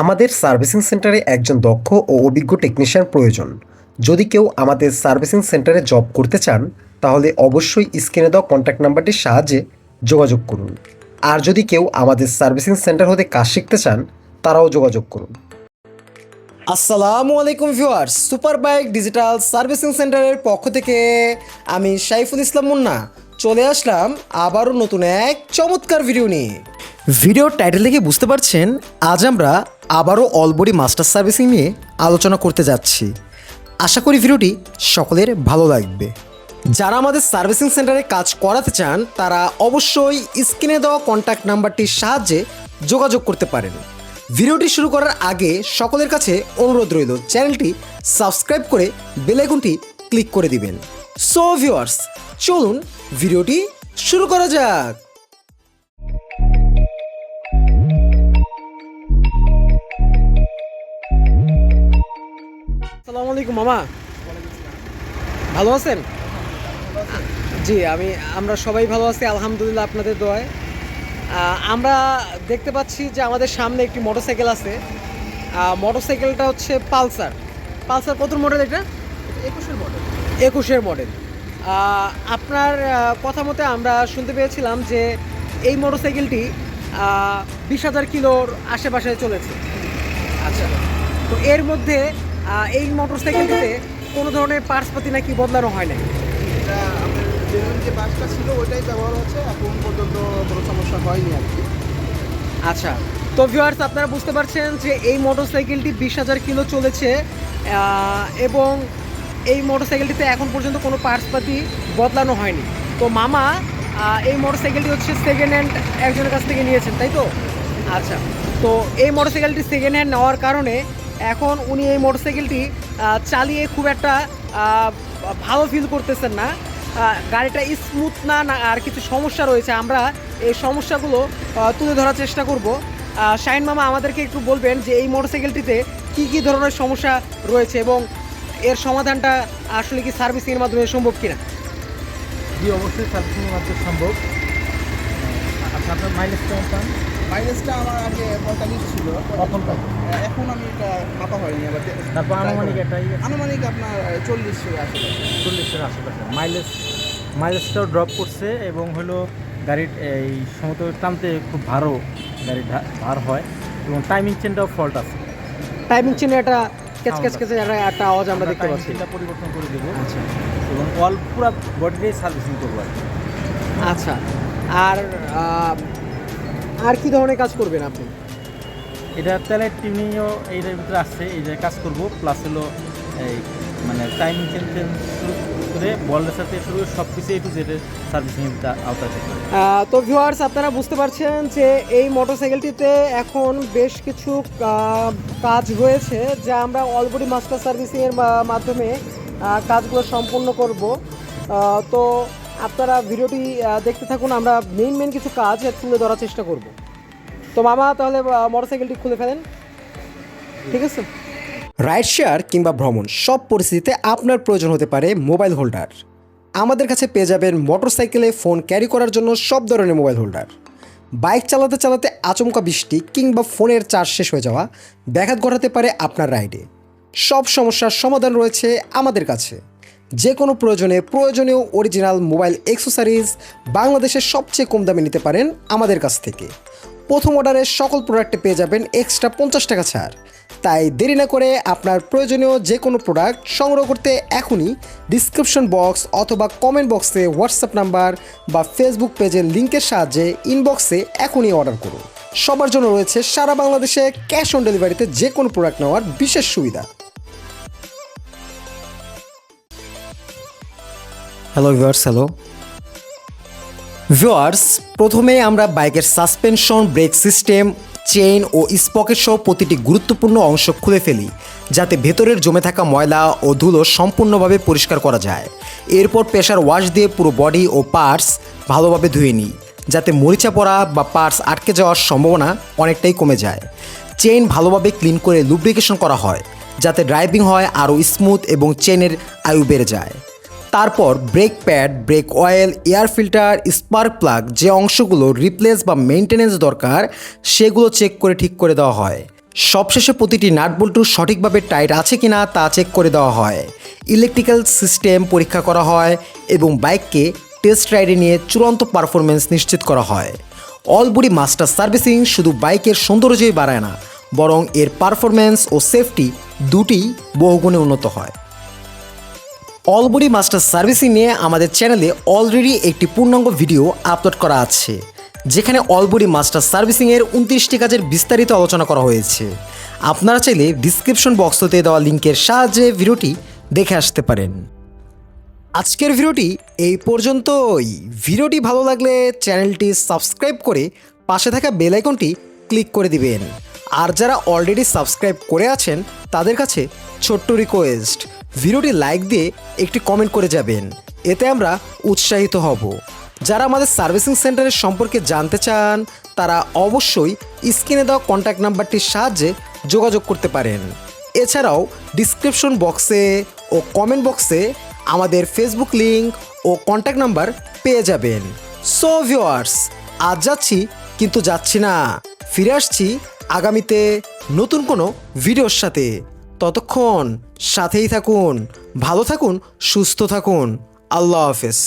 আমাদের সার্ভিসিং সেন্টারে একজন দক্ষ ও অভিজ্ঞ টেকনিশিয়ান প্রয়োজন। যদি কেউ আমাদের সার্ভিসিং সেন্টারে জব করতে চান, তাহলে অবশ্যই স্ক্রিনে দেওয়া কন্ট্যাক্ট নাম্বারটির সাহায্যে যোগাযোগ করুন। আর যদি কেউ আমাদের সার্ভিসিং সেন্টার হতে কাজ শিখতে চান, তারাও যোগাযোগ করুন। আসসালামু আলাইকুম viewers super bike digital servicing সেন্টারের পক্ষ থেকে আমি সাইফুল ইসলাম মুন্না। চলে আসলাম আবারও নতুন এক চমৎকার ভিডিও নিয়ে। ভিডিওর টাইটেল দেখে বুঝতে পারছেন, আজ আমরা আবারও অলবডি মাস্টার সার্ভিসিং নিয়ে আলোচনা করতে যাচ্ছি। আশা করি ভিডিওটি সকলের ভালো লাগবে। যারা আমাদের সার্ভিসিং সেন্টারে কাজ করাতে চান, তারা অবশ্যই স্ক্রিনে দেওয়া কন্ট্যাক্ট নাম্বারটির সাহায্যে যোগাযোগ করতে পারেন। ভিডিওটি শুরু করার আগে সকলের কাছে অনুরোধ রইল, চ্যানেলটি সাবস্ক্রাইব করে বেলাইকনটি ক্লিক করে দিবেন। সো ভিউয়ার্স চলুন ভিডিওটি শুরু করা যাক। আসসালামু আলাইকুম মামা। ভালো আছেন? জি আমি আমরা সবাই ভালো আছি আলহামদুলিল্লাহ আপনাদের দোয়ায়। আমরা দেখতে পাচ্ছি যে আমাদের সামনে একটি মোটরসাইকেল আছে। মোটরসাইকেলটা হচ্ছে পালসার। পালসার কত মডেল এটা? একুশের মডেল। একুশের মডেল। আপনার কথা মতে আমরা শুনতে পেয়েছিলাম যে এই মোটরসাইকেলটি বিশ হাজার কিলোর আশেপাশে চলেছে। আচ্ছা তো এর মধ্যে এই মোটরসাইকেলটিতে কোনো ধরনের পার্টসপাতি নাকি বদলানো হয় না এটা আমাদের যে বাসটা ছিল ওইটাই ব্যবহার হচ্ছে। এখন পর্যন্ত কোনো সমস্যা হয়নি আর কি। আচ্ছা। তো ভিউয়ার্স আপনারা বুঝতে পারছেন যে এই মোটরসাইকেলটি বিশ হাজার কিলো চলেছে এবং এই মোটরসাইকেলটিতে এখন পর্যন্ত কোনো পার্টসপাতি বদলানো হয়নি। তো মামা এই মোটরসাইকেলটি হচ্ছে সেকেন্ড হ্যান্ড একজনের কাছ থেকে নিয়েছেন তাই তো? আচ্ছা। তো এই মোটরসাইকেলটি সেকেন্ড হ্যান্ড নেওয়ার কারণে এখন উনি এই মোটরসাইকেলটি চালিয়ে খুব একটা ভালো ফিল করতেছেন না। গাড়িটা স্মুথ না না, আর কিছু সমস্যা রয়েছে। আমরা এই সমস্যাগুলো তুলে ধরার চেষ্টা করব। শাহিন মামা আমাদেরকে একটু বলবেন যে এই মোটরসাইকেলটিতে কি কি ধরনের সমস্যা রয়েছে এবং এর সমাধানটা আসলে কি সার্ভিসিংয়ের মাধ্যমে সম্ভব কিনা? জি, অবশ্যই সার্ভিসিংয়ের মাধ্যমে সম্ভব। আচ্ছা আপনার মাইলেজ কেমন পান? মাইলেজটা আমার আগে পঁয়তাল্লিশ ছিল। কখন এখন আমি এটা মাপা হয়নি আবার তারপর আনুমানিক। এটাই আনুমানিক আপনার চল্লিশ আশপাশে। চল্লিশের আশেপাশে। মাইলেজ মাইলেজটাও ড্রপ করছে এবং হলো গাড়ির এই সমতল টানতে খুব ভারও গাড়ি ধা- ভার হয় এবং টাইমিং চেনটাও ফল্ট আছে। টাইমিং চেনে একটা ক্যাচ ক্যাচ ক্যাচে একটা একটা আওয়াজ আমরা দেখতে পাচ্ছি। chain টা পরিবর্তন করে দেবো। আচ্ছা। এবং অল পুরো বডিটাই সার্ভিসিং করব আর কি। আচ্ছা। আর আর কি ধরনের কাজ করবেন আপনি? এটা তেলের টিউনিংও এইটার ভিতরে আসছে এই যে কাজ করব প্লাস হলো এই মানে টাইম করে বলের সাথে শুরু সব কিছু একটু যেটা সার্ভিসিংয়ের আওতায় থাকবে আহ, তো ভিউয়ার্স আপনারা বুঝতে পারছেন যে এই মোটরসাইকেলটিতে এখন বেশ কিছু কাজ রয়েছে যা আমরা অলবডি মাস্টার সার্ভিসিংয়ের মাধ্যমে কাজগুলো সম্পূর্ণ করব। তো আপনারা ভিডিওটি দেখতে থাকুন, আমরা মেইন মেইন কিছু কাজ তুলে ধরার চেষ্টা করব। তো মামা, তাহলে মোটরসাইকেলটি খুলে ফেলেন। ঠিক আছে? রাইড শেয়ার কিংবা ভ্রমণ, সব পরিস্থিতিতে আপনার প্রয়োজন হতে পারে মোবাইল হোল্ডার আমাদের কাছে পেয়ে যাবেন মোটরসাইকেলে ফোন ক্যারি করার জন্য সব ধরনের মোবাইল হোল্ডার বাইক চালাতে চালাতে আচমকা বৃষ্টি কিংবা ফোনের চার্জ শেষ হয়ে যাওয়া, ব্যাঘাত ঘটাতে পারে আপনার রাইডে সব সমস্যার সমাধান রয়েছে আমাদের কাছে। যে কোনো প্রয়োজনে প্রয়োজনীয় অরিজিনাল মোবাইল অ্যাক্সেসরিজ বাংলাদেশের সবচেয়ে কম দামে নিতে পারেন আমাদের কাছ থেকে। প্রথম অর্ডারে সকল প্রোডাক্টে পেয়ে যাবেন এক্সট্রা পঞ্চাশ টাকা ছাড়। তাই দেরি না করে আপনার প্রয়োজনীয় যে কোনো প্রোডাক্ট সংগ্রহ করতে এখনই ডিসক্রিপশন বক্স অথবা কমেন্ট বক্সে হোয়াটসঅ্যাপ নাম্বার বা ফেসবুক পেজের লিঙ্কের সাহায্যে ইনবক্সে এখনই অর্ডার করুন। সবার জন্য রয়েছে সারা বাংলাদেশে ক্যাশ অন ডেলিভারিতে যে কোনো প্রোডাক্ট নেওয়ার বিশেষ সুবিধা। হ্যালো ভিউয়ার্স হ্যালো ভিউয়ার্স প্রথমে আমরা বাইকের সাসপেনশন ব্রেক সিস্টেম চেইন ও স্পকেট সহ প্রতিটি গুরুত্বপূর্ণ অংশ খুলে ফেলি, যাতে ভেতরের জমে থাকা ময়লা ও ধুলো সম্পূর্ণভাবে পরিষ্কার করা যায়। এরপর প্রেশার ওয়াশ দিয়ে পুরো বডি ও পার্টস ভালোভাবে ধুয়ে নিই, যাতে মরিচা পড়া বা পার্টস আটকে যাওয়ার সম্ভাবনা অনেকটাই কমে যায়। চেইন ভালোভাবে ক্লিন করে লুব্রিকেশন করা হয়, যাতে ড্রাইভিং হয় আরও স্মুথ এবং চেনের আয়ু বেড়ে যায়। তারপর brake pad brake oil air filter spark plug যে অংশগুলো রিপ্লেস বা মেনটেনেন্স দরকার, সেগুলো চেক করে ঠিক করে দেওয়া হয়। সবশেষে প্রতিটি নাট বল্টু সঠিকভাবে টাইট আছে কি না তা চেক করে দেওয়া হয়। ইলেকট্রিক্যাল সিস্টেম পরীক্ষা করা হয় এবং বাইককে টেস্ট রাইডে নিয়ে চূড়ান্ত পারফরমেন্স নিশ্চিত করা হয়। অলবডি মাস্টার সার্ভিসিং শুধু বাইকের সৌন্দর্যই বাড়ায় না, বরং এর পারফরমেন্স ও সেফটি দুটি বহুগুণে উন্নত হয়। অলবডি মাস্টার সার্ভিসিং নিয়ে আমাদের চ্যানেলে অলরেডি একটি পূর্ণাঙ্গ ভিডিও আপলোড করা আছে, যেখানে অলবডি মাস্টার সার্ভিসিংয়ের উনত্রিশটি কাজের বিস্তারিত আলোচনা করা হয়েছে। আপনারা চাইলে ডিসক্রিপশন বক্সতে দেওয়া লিঙ্কের সাহায্যে ভিডিওটি দেখে আসতে পারেন। আজকের ভিডিওটি এই পর্যন্তই। ভিডিওটি ভালো লাগলে চ্যানেলটি সাবস্ক্রাইব করে পাশে থাকা বেল আইকনটি ক্লিক করে দিবেন। আর যারা অলরেডি সাবস্ক্রাইব করে আছেন, তাদের কাছে ছোট্ট রিকোয়েস্ট ভিডিওটি লাইক দিয়ে একটি কমেন্ট করে যাবেন। এতে আমরা উৎসাহিত হব। যারা আমাদের সার্ভিসিং সেন্টারের সম্পর্কে জানতে চান, তারা অবশ্যই স্ক্রিনে দেওয়া কন্ট্যাক্ট নাম্বারটির সাহায্যে যোগাযোগ করতে পারেন। এছাড়াও ডিসক্রিপশন বক্সে ও কমেন্ট বক্সে আমাদের ফেসবুক লিংক ও কন্ট্যাক্ট নাম্বার পেয়ে যাবেন। সো ভিওয়ার্স আজ যাচ্ছি, কিন্তু যাচ্ছি না। ফিরে আসছি আগামীতে নতুন কোনো ভিডিওর সাথে। ততক্ষণ সাথেই থাকুন ভালো থাকুন সুস্থ থাকুন। আল্লাহ হাফেজ।